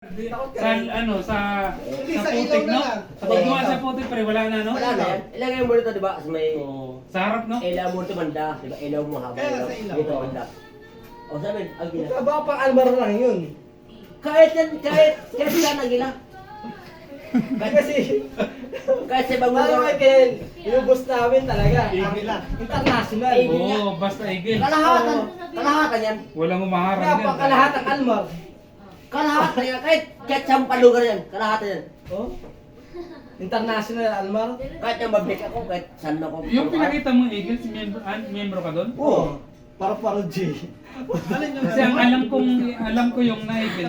Sa ano, sa Hindi, sa sa ilaw putik, na no? lang. Pag gumawa sa putik, pre, wala na, no? Wala na yan. Ilagay mo dito, di ba? Sa may Oo. Sa harap, no? ilaw mo dito banda. Di ba? Ilaw mo haba. Kaya sa ilaw. Dito banda. O sabi, ang gila. Baka pang almar lang yun. Kahit yan, kahit, kahit sila na gila. Kasi, kahit sa ibang kay Ken, inubos namin talaga. Lang. International. Oo, basta igil. Kalahatan, kalahatan yan. Walang umaharang Kaya yan. pa kalahat ang almar. Kalahatan yan. Kahit, kahit sa lugar yan. Kalahatan yan. Oh? International almar. Kahit yung mablik ako, kahit saan ako. Yung pinakita mong igil, si membro, ah, membro ka doon? Oo. Para paro J. Kasi ang alam kong, alam ko yung na-igil.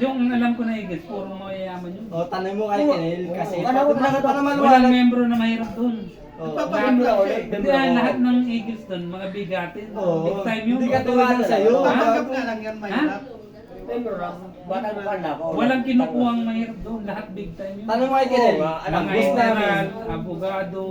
Yung alam ko na-igil, puro mayayaman yun. O, tanay mo kay Kenel kasi. Ano, para, para, para Walang membro na mahirap doon. Oh. Papakita Membro ulit. Hindi, ah, lahat ng Eagles doon, mga bigatin. Oo. Big time yun. Hindi ka tulad ng sa'yo. Ha? Tatanggap nga lang yan mahirap. Member lang. Batang banda ako. Walang kinukuhang mahirap doon, lahat big time yun. Tanong Kenel. Oo nga, alam Mga Boss namin. abogado,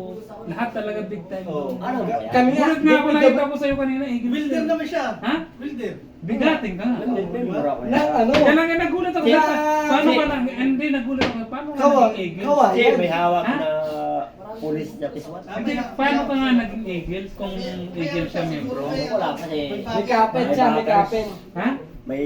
lahat talaga big time Oo. doon. Ano ba yan? Kami nga, Gulat nga ako nakita ko sa'yo kanina, Eagles. Builder naman siya. Ha? Builder. Bigating ka nga. Member ako. Na, ano? Kaya lang nga nagulat ako. Kaya- Paano ka lang? Hindi, nagulat ako. Paano ka Kawa, naging Eagles? kawa. Kasi may hawak Ha? na pulis na piswat. Hindi, paano ka nga naging Eagles kung Eagles siya membro? Wala kasi May kapit siya, may kapit. Ha? May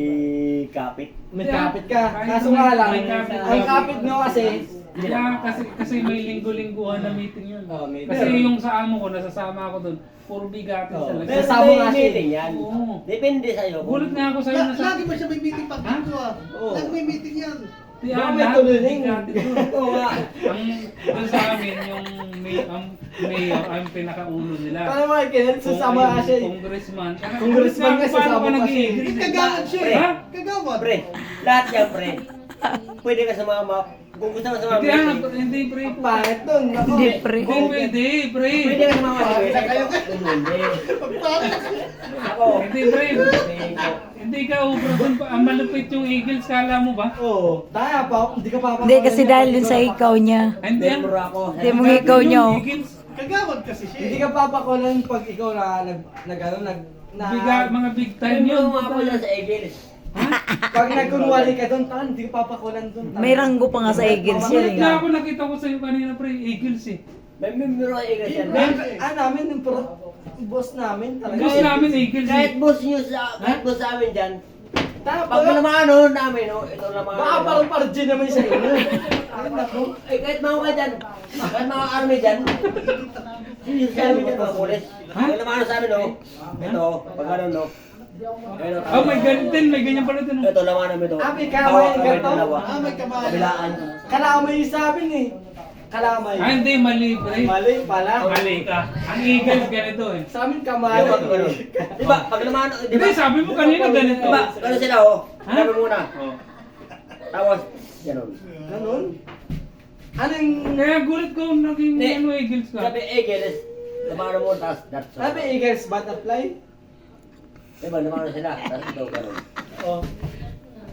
kapit. May Yeah. kapit ka. Kaso nga lang, may kapit ka. ang kapit nyo kasi, Yeah, kasi kasi may linggo-lingguhan na meeting yun. Oh, may- kasi pero- yung sa amo ko, nasasama ako doon. Puro bigatin Oh, talaga. pero- Pero Kasama nga siya. meeting yan. Oo. Depende sa'yo. kung- Gulat nga ako sa'yo La- na sa... Lagi ba siya may meeting pag dito ah? Oo. Lagi may meeting yan. Di, Baka may doon. Oo nga. Ang doon sa amin, yung may, ang mayor, ang pinakaulo nila. Paano mo kay Kenel, susama ka siya. eh. Congressman. Congressman ka, paano sasama ka pa siya. Eh, kagawad siya Pre. eh. Ha? Kagawad. Pre, lahat yan pre. Pwede ka sumama. Kung gusto mo. Hindi, ah, hindi, pre. Pangit. Ako. Hindi, pre. Hindi pwede, pre. Pwede ka na kayo. Hindi. Ako. Hindi, pre. Hindi. Hindi ka ubro doon pa. Ang malupit yung Eagles, kala mo ba? Oo. Taya pa, hindi ka pa Hindi, kasi dahil dun sa ikaw niya. Hindi. Hindi mo ikaw niya, oh. Kagawad kasi siya Hindi eh. ka papakulan pag ikaw na nag, nag ano, nag, na, biga, mga big time yun. mo ako dyan sa Eagles. Pag nagkunwari ka doon, tangan, hindi papakulan doon. May ranggo pa nga sa Eagles yan na eh. ako nakita ko sa'yo kanina, pre. Eagles eh. May member ako sa Eagles yan. Ah, namin, yung pro, boss namin talaga. Boss namin Eagles Kahit eh. boss nyo sa, kahit boss sa amin dyan. Pag pa. naman ano namin, no, ito naman. Baka parang parjin naman sa inyo. Ay, naku. Eh, kahit mga ka dyan, kahit mga army dyan, hindi sa amin dyan, mga pulis. Kaya naman ano sa amin, no? Ito, pag ano, no? Oh, may ganyan din. May ganyan pala din. oh. Ito naman namin ito. Ah, may kamay, ganito? Ah, may kamay. Kabilaan. Kalamay yung sabi ni. Kalamay. Ah, hindi. Mali, pre. Mali pala. Mali ka. Ang Eagles ganito eh. Sa amin kamay. Pag ano. Diba, pag naman, di Hindi, sabi mo kanina ganito. Diba, ano sila, oh? Ha? Sabi muna. Oh. Tapos, ganun. Ganun. Anong, Kaya gulat ko naging ano Eagles ka. Sabi, Eagles, naman mo, tapos, that's sabi Eagles butterfly? Diba, naman sila, tapos ito, ganun. Oh.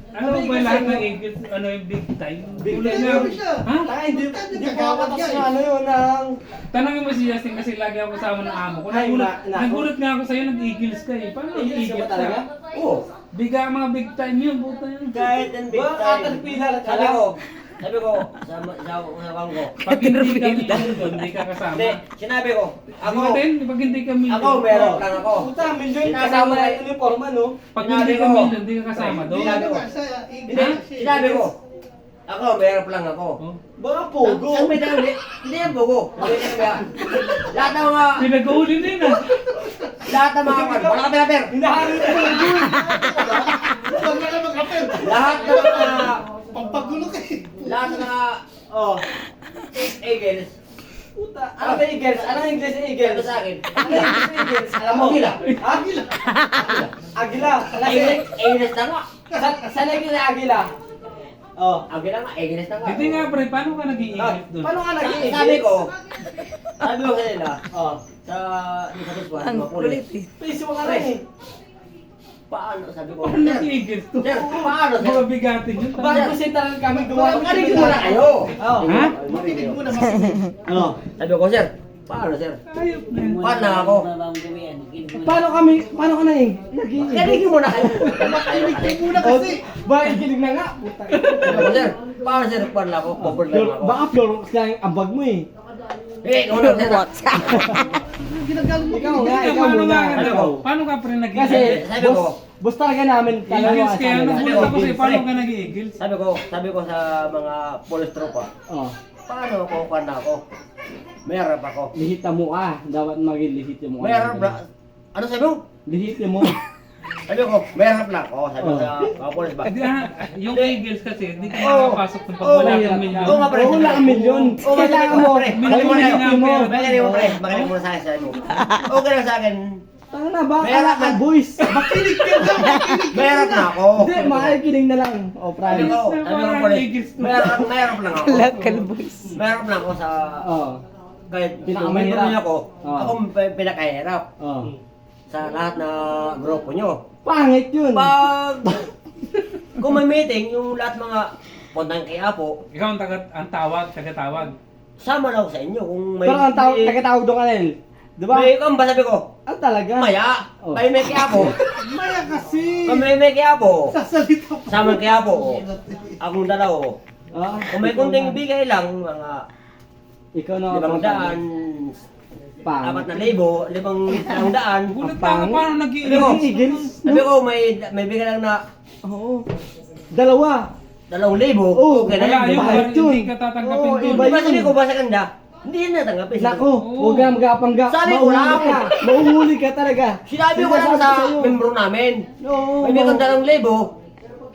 Ano ba lahat ng Eagles? Ano yung big time? Big time na. Ha? Hindi, hindi yan pa katas eh. na ano yun, ng... Tanongin mo si Justin kasi lagi ako kasama ng amo ko. Ay, Nagulat, na- na- nagulat nga ako sa'yo, nag-Eagles ka eh. Paano Eagles ka nag-Eagles talaga? Oo. Biga mga big time yun, puta yun. Kahit yung big Ba, time. caterpillar at Sabi saka- ko, sabi ko, sa, sa, sa kang ko. Pag hindi kami doon, hindi ka kasama. Hindi, sinabi ko, Ako ako, din, pag hindi kami ako meron lang ako. Puta, milyon Sinabi kasama ko, na yung uniform, ano? Pag Sinabi hindi ko. kami doon, hindi ka kasama doon. Sinabi ko. Hindi, eh. sinabi ko, ako meron lang ako. Oh. Baka pogo. Ang may dami, hindi yan bugo. Hindi yan kaya. Lahat ng mga, Pinag-uuli din ah. lahat ng mga, wala ka paper. Hinahari ko Huwag ka na mag-apel. Lahat ng mga, eh. Lahat ng mga Oh. Eagles, Puta, ano ba Eagles? Ano ang English ng Eagles? sa akin, Ano yung English ng Eagles? Alam mo? Agila. Agila. Agila. Kasi, Eagles, na nga. sa, sa lagi na Agila. Oh. Agila nga, Eagles na nga. Hindi nga pre, paano ka naging Ah, Eagles doon? Paano naging Sa- Eagles? Sabi ko, sabi ko sa nila, Oh. sa, yung sa Biswan, Ang mga pulis, kulit eh. Please, mo ka rin eh. Paano, sabi ko, Paano Eagles to? sir, paano, sir? Mga bigatin yun. Bakit ko sentaran kami gawa? Makinig muna kayo. Oh. Ha? Makinig muna, makinig. Oh. Sabi ko, sir, Paano, sir? Ayop na. Paano na ako? Paano kami, paano ka na eh? Nag-iigil? Kiligin mo na kayo. Kilig muna Oh, kasi. ba, ikilig na nga. Puta. Ano, sir? Paano, sir? Paano na ako? Pabor lang ako. Baka na yung ambag mo eh. Eh, ikaw na, sir. Ginagalit mo. Ikaw nga, ikaw paano muna. nga, Ano? paano ka pre nag Kasi, Sabi ko, boss, talaga namin. Igils sa kaya nagulat ako sa'yo, paano ka nag-iigils? sabi ko, sabi ko sa mga police tropa, Oh, paano ako, paano ako? Mayroon ako. lihita mo ka. Dapat maging lihita mo. Mayroon na, ano sabi mo? Lihita mo. Sabi ko, mayroon lang ako. Sabi ko Oh. sa mga police ba? Eh, di, ah, yung Eagles kasi, hindi ka Oo. makapasok ng pag Oo, wala kang milyon. Oo nga, pre. Oo, wala kang milyon. Oo, nga, Kailangan ko, mo. pre. Milyon Magaling mo na yun. Magaling mo, pre. Magaling mo na sa akin, sabi mo. Okay lang sa akin. Tanga na ba? Mayroon Kala ka na. boys. Makinig ka na. Mayroon na ako. Hindi, makikinig na lang. Oh, Sabi promise. ko, sabi ko. Eagles to. Mayroon, mayroon lang ako. Local boys. Mayroon lang ako sa... Oh, Kahit Pinakamahirap. ako, Oo. ako pinakahirap oh. sa lahat na grupo nyo. Pangit yun. Pag kung may meeting, yung lahat mga puntang kay Apo, Ikaw ang, taga, ang tawag, tagatawag. sama lang ako sa inyo. Kung may... Pero ang tawag, may- tagatawag doon kanil. Di ba? May kung ba sabi ko, Ah, talaga? maya, Oh. may may kay Apo. Maya kasi. Kung may may kay Apo, Sasalita pa. sama kay Apo. Akong dalaw. Ah, Kung may kunting bigay lang, mga Ikaw na limang daan, Pangit. apat na libo, limang limang daan. Gulat na ako, paano Sabi ko, nag-iigils? Eagles? sabi ko, may, may bigay lang na Oo. Dalawa. dalawang libo. Oo, okay na Wala yun. parang hindi ka tatanggapin Oo, doon. iba Diba yun. sabi ko ba sa kanya, hindi yan natanggapin. Nako, Oo. huwag ka magapangga. Sabi ko Mauhuli lang. ka. Mauhuli ka talaga. Sinabi ko lang Sinasabi sa sa'yo. membro namin. Oo. May bigay dalawang libo.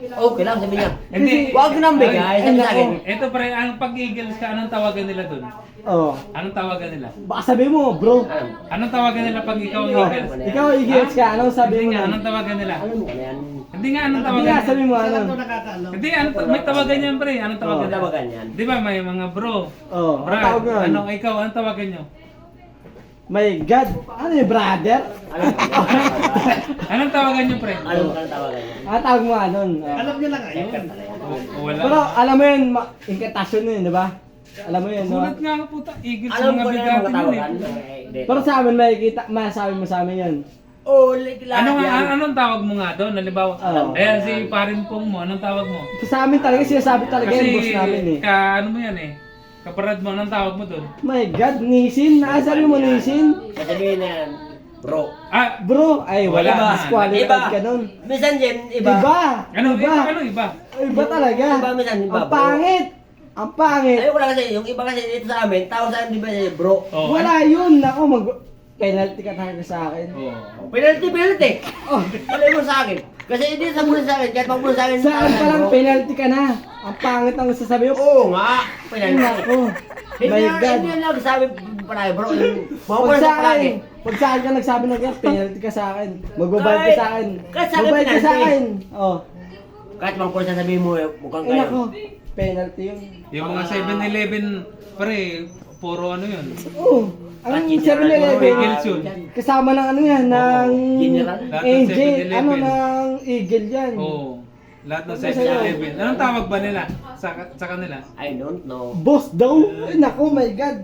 Okay lang, sabi niya. Hindi. Huwag nang bigay, Ay, sabi sa akin. Ito pre, ang pag-eagles ka, anong tawagan nila doon? Oo. Anong tawagan nila? Baka sabi mo, bro. Anong tawagan nila pag ikaw ang Oh, eagles? ikaw Eagles ka, anong sabi Hindi mo nga, nun? anong tawagan nila? Hindi nga, anong Hindi tawagan nga, nila? sabi mo ano. Hindi, may tawagan yan pre, anong tawagan Oh. nila? Tawagan yan. Di ba may mga bro? Oo, Brad, nga. ano, ikaw, anong tawagan nyo? My God. Ano yung brother? Na Anong tawagan nyo pre? Alam na tawagan yan. Ang tawag mo ano? oh. Alam niya lang ngayon. O, wala. Pero alam mo yun, ma- invitation yun, di ba? Alam mo yun, ba? Gulat nga ako puta, eagles Alam mga ko na yung mga yun tawagan. eh. Pero sa amin, makikita, masabi mo sa amin yun. Oh, like lahat Ano nga, an- anong tawag mo nga doon? Halimbawa, Oo. ayan si parin pong mo, anong tawag mo? Sa amin talaga, sinasabi talaga Kasi yung boss namin eh. ka, ano mo yan eh, kaparad mo, anong tawag mo doon? My God, Nisin? Nakasabi mo Nisin? Sasabihin na yan, bro. Ah, Bro, ay wala, Wala. disqualified Iba. ka nun. Minsan din, iba. Iba! ano, iba! iba, ano iba? Iba talaga! Iba, minsan iba, Ang bro. pangit! Ang pangit! Ayoko lang kasi, yung iba kasi dito sa amin, tao sa akin, di ba, eh, bro. Oh, Wala yun! Ako, mag... Penalty ka talaga sa akin. ano? Oh. Penalty, penalty. Oh, Wala mo sa akin. Kasi hindi sa muna sa akin, kahit magmula sa akin. sa akin pa lang, penalty ka na. Ang pangit ang sasabi mo. Oo nga, penalty. nako. Hindi My na, God. hindi na nagsabi palagi, bro. Pag pala sa akin, pag sa akin ka nagsabi ng gas, penalty ka sa akin. Magbabayad ka sa akin. Magbabayad ka sa akin. Oh. Kahit mga pala sasabihin mo, eh, mukhang Ay, kayo. Penalty yun. Yung mga 7-Eleven, pare, puro ano yun? Oh, ang general, 7-Eleven, Eagles yun. kasama ng ano yan, ng General. Lahat ng Angel, 7-Eleven. ano ng Eagle yan. Oo. Lahat ng Ano sa'yo? 7-Eleven. Anong tawag ba nila sa, sa kanila? I don't know. Boss daw? Ay, nako, my God.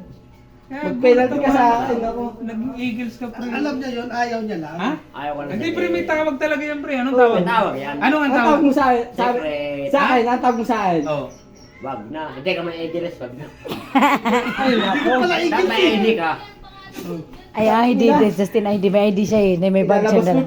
Mag-penalty ka gulat sa akin, ako. Nag-eagles ka, pre. Alam niya yun, ayaw niya lang. Ha? Ayaw ko lang Hindi, pre, may tawag talaga yan, pre. Anong Oo. tawag? May tawag yan. Ano ang Ang tawag? tawag mo sa akin, sa, akin, ang tawag mo sa akin. Oh. Wag na. Hindi ka man address, wag na. Ay. Wala Dapat may ID ka. Ay, ang ID, this Justin ID, may ID siya eh. na May bag siyang mo dala.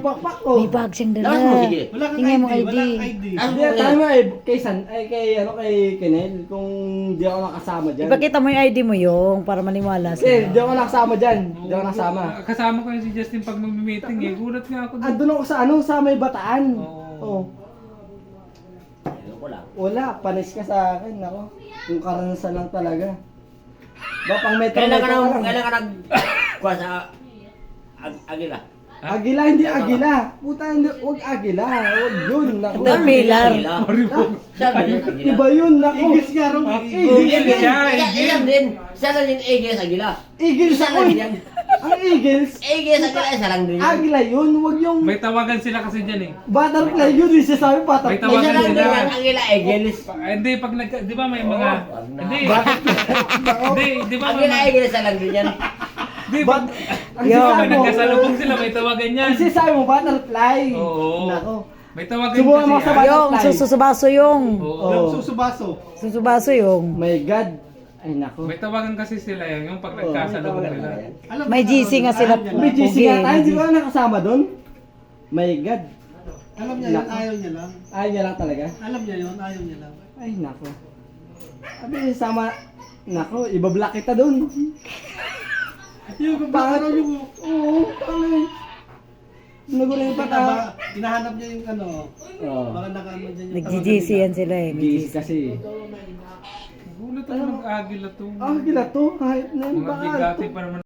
May bag siyang dala. Mo, sige. Wala kang Tingnan mo ID, ID. wala kang ID. Ah, Hindi, tayo mo eh, kay San, ay kay, ano, kay Kenel, kung di ako nakasama dyan. Ipakita mo yung ID mo yung para maniwala Eh, sila. di ako nakasama dyan. Di ako nakasama. Kasama ko yung si Justin pag mag-meeting eh. Gulat nga ako. doon. Andun ako sa ano, sa may bataan. Oo. Oh. Lang. Wala, panis ka sa akin, ako. Yung karanasan lang talaga. Ba, pang metro Kailan ka metro nang, ka lang. kailan ka nag... Kuha sa... Ag, agila. Ha? Agila, hindi agila. Puta, hindi, huwag agila. Huwag yun, naku. Caterpillar. Agila. Sabi yun, agila. Iba yun, naku. Igis nga rin. Ah, Igis. Igil Igil. siya, Iya- igil. Din. Isa lang yung Aegis Agila. Lang eh. yan. Eagles, Aegis Agila, isa lang din yun. agila yun. Huwag yung May tawagan sila kasi dyan eh. butterfly yun. Yung sasabi May butterfly. tawagan Isa lang din sila. yan, Agila Aegis. Pa- Hindi, pag nag... Di ba may mga... wag na. Hindi. Hindi, di ba may Agila mga... Aegis, isa lang din yan. Di ba? But, ang Yo. Pag sinasabi mo, nagkasalubong sila, may tawagan yan. ang sinasabi mo, butterfly. Oo. Nako. May tawagan Subukan mo kasi sa yan. Yung susubaso yung. Oo. susubaso. Susubaso yung. My God. Ay, nako. May tawagan kasi sila yun, yung pag nagkasalubong nila. yan. Alam May GC nga sila. May. GC nga tayo, di ba nakasama doon? My God. Alam niya yun, ayaw niya lang. Ayaw niya lang talaga. Alam niya yun, ayaw niya lang. Ay, nako. Sabi, sama, nako, ibablock kita doon. Yung raw yung... Oo, pangay. Nagulang pa ta. Baka Hinahanap niya yung ano. Oo. Baka nakaano dyan yung... Nag-GC yan sila eh. may GC GC. kasi. Gulat ako mag-agila to. Ah, gila to. Kahit na yun, Mga baka. bigati pa naman